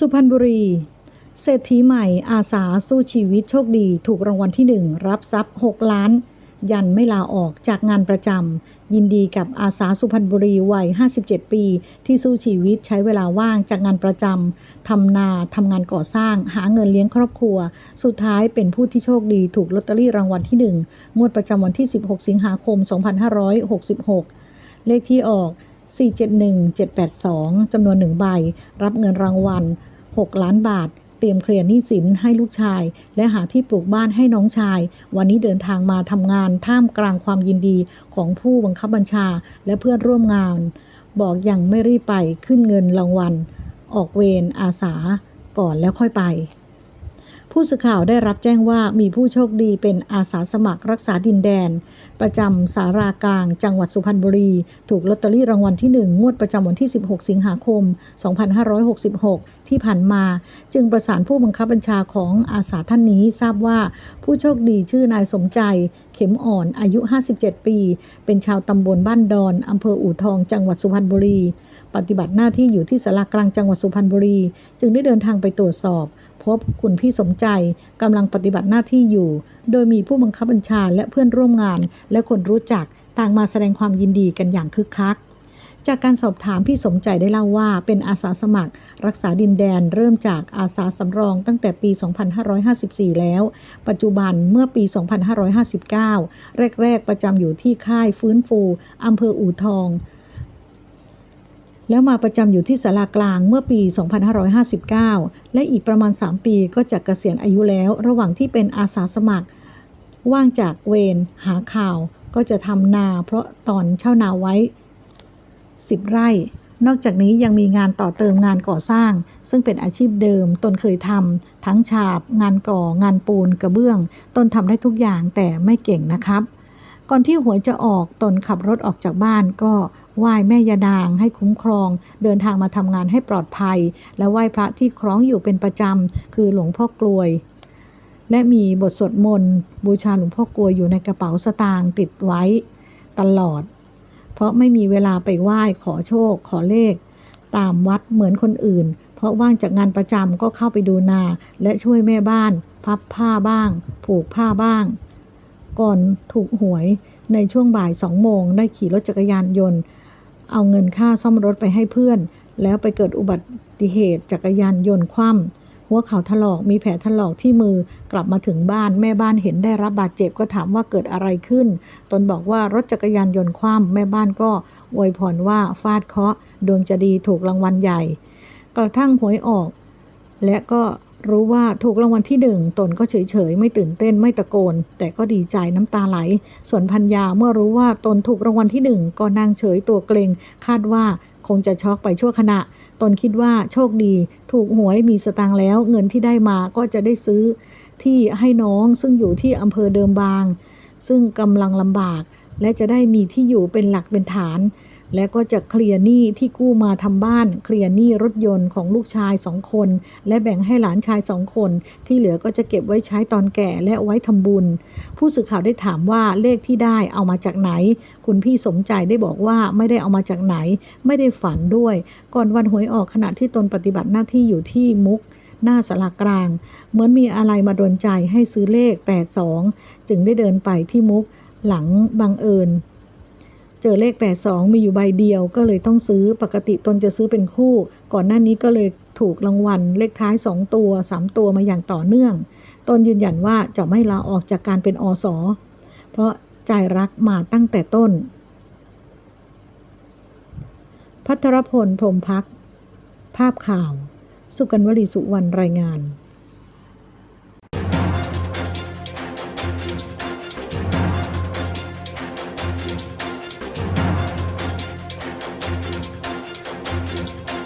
สุพรรณบุรี เศรษฐีใหม่อาสาสู้ชีวิตโชคดี ถูกรางวัลที่หนึ่งรับทรัพย์ 6 ล้าน ยันไม่ลาออกจากงานประจำยินดีกับอาสาสุพรรณบุรีวัย 57 ปี ที่สู้ชีวิตใช้เวลาว่างจากงานประจำทำนาทำงานก่อสร้าง หาเงินเลี้ยงครอบครัว สุดท้ายเป็นผู้ที่โชคดีถูกลอตเตอรี่รางวัลที่หนึ่งงวดประจำวันที่ 16 สิงหาคม 2566 เลขที่ออก 471782 จำนวน 1 ใบ รับเงินรางวัล 6 ล้านบาท เตรียมเคลียร์หนี้สินให้ลูกชาย และหาที่ปลูกบ้านให้น้องชาย วันนี้เดินทางมาทำงานท่ามกลางความยินดีของผู้บังคับบัญชาและเพื่อนร่วมงาน บอกยังไม่รีบไปขึ้นเงินรางวัล ออกเวรอาสา ก่อนแล้วค่อยไป ผู้สื่อข่าวได้รับแจ้งว่ามีผู้โชคดีเป็นอาสาสมัครรักษาดินแดน ประจำสารากลาง จังหวัดสุพรรณบุรี ถูกลอตเตอรี่รางวัลที่ 1 งวดประจำวันที่ 16 สิงหาคม 2566 ที่ผ่านมา จึงประสานผู้บังคับบัญชาของอาสาท่านนี้ทราบว่าผู้โชคดีชื่อนายสมใจ เข็มอ่อนอายุ 57 ปี เป็นชาวตำบลบ้านดอนอำเภออู่ทอง จังหวัดสุพรรณบุรี ปฏิบัติหน้าที่อยู่ที่สารากลางจังหวัดสุพรรณบุรี จึงได้เดินทางไปตรวจสอบ พบคุณพี่สมใจกำลังปฏิบัติหน้าที่อยู่ โดยมีผู้บังคับบัญชาและเพื่อนร่วมงาน และคนรู้จักต่างมาแสดงความยินดีกันอย่างคึกคัก จากการสอบถามพี่สมใจได้เล่าว่าเป็นอาสาสมัคร รักษาดินแดนเริ่มจากอาสาสำรองตั้งแต่ปี 2554 แล้ว ปัจจุบันเมื่อปี 2559 แรก ๆ ประจำอยู่ที่ค่ายฟื้นฟูอำเภออู่ทอง แล้วมาประจำอยู่ที่สารากลางเมื่อปี 2559 และอีกประมาณ 3 ปีก็จะเกษียณอายุแล้ว ระหว่างที่เป็นอาสาสมัคร ว่างจากเวรหาข่าว ก็จะทำนาเพราะตอนเช่านาไว้ 10 ไร่ นอกจากนี้ยังมีงานต่อเติมงานก่อสร้าง ซึ่งเป็นอาชีพเดิม ตนเคยทำทั้งฉาบ งานก่อ งานปูนกระเบื้อง ตนทำได้ทุกอย่างแต่ไม่เก่งนะครับ ก่อนที่หวยจะออกตนขับรถออกจากบ้านก็ไหว้แม่ยาดางให้คุ้มครอง เดินทางมาทำงานให้ปลอดภัย และไหว้พระที่คล้องอยู่เป็นประจำคือหลวงพ่อกลวย และมีบทสวดมนต์บูชาหลวงพ่อกลวยอยู่ในกระเป๋าสตางค์ติดไว้ตลอด เพราะไม่มีเวลาไปไหว้ขอโชค ขอเลข ตามวัดเหมือนคนอื่น เพราะว่างจากงานประจำก็เข้าไปดูนา และช่วยแม่บ้าน พับผ้าบ้าง ผูกผ้าบ้าง ก่อนถูกหวยในช่วงบ่ายสองโมง ได้ขี่รถจักรยานยนต์ เอาเงินค่าซ่อมรถไปให้เพื่อน แล้วไปเกิดอุบัติเหตุจักรยานยนต์คว่ำหัวเข่าถลอกมีแผลถลอกที่มือกลับมาถึงบ้านแม่บ้านเห็นได้รับบาดเจ็บก็ถามว่าเกิดอะไรขึ้น ตนบอกว่ารถจักรยานยนต์คว่ำแม่บ้านก็อวยพรว่าฟาดเคาะดวงจะดีถูกรางวัลใหญ่ กระทั่งหวยออก และก็ รู้ว่าถูกรางวัลที่หนึ่งตนก็เฉยๆ ไม่ตื่นเต้นไม่ตะโกน แต่ก็ดีใจน้ำตาไหล ส่วนพัญญาเมื่อรู้ว่าตนถูกรางวัลที่หนึ่งก็นางเฉยตัวเกรงคาดว่าคงจะช็อกไปชั่วขณะ ตนคิดว่าโชคดี ถูกหวยมีสตางค์แล้ว เงินที่ได้มาก็จะได้ซื้อ ที่ให้น้องซึ่งอยู่ที่อำเภอเดิมบาง ซึ่งกำลังลำบาก และจะได้มีที่อยู่เป็นหลักเป็นฐาน และก็จะเคลียร์หนี้ที่กู้มาทำบ้าน เคลียร์หนี้รถยนต์ของลูกชายสองคน และแบ่งให้หลานชายสองคน ที่เหลือก็จะเก็บไว้ใช้ตอนแก่และไว้ทำบุญ ผู้สื่อข่าวได้ถามว่าเลขที่ได้เอามาจากไหน คุณพี่สมใจได้บอกว่าไม่ได้เอามาจากไหน ไม่ได้ฝันด้วย ก่อนวันหวยออกขณะที่ตนปฏิบัติหน้าที่อยู่ที่มุกหน้าสารากลาง เหมือนมีอะไรมาดนใจให้ซื้อเลข 82 จึงได้เดินไปที่มุกหลังบังเอิญ เจอเลข 82 มีอยู่ใบเดียวก็เลยต้องซื้อปกติตนจะซื้อเป็นคู่ ก่อนหน้านี้ก็เลยถูกรางวัลเลขท้าย 2 ตัว 3 ตัวมาอย่างต่อเนื่อง ตนยืนยันว่าจะไม่ลาออกจากการเป็นอสอเพราะใจรักมาตั้งแต่ต้น พัทรพลพรมพัก ภาพข่าว สุกันวลีสุวรรณรายงาน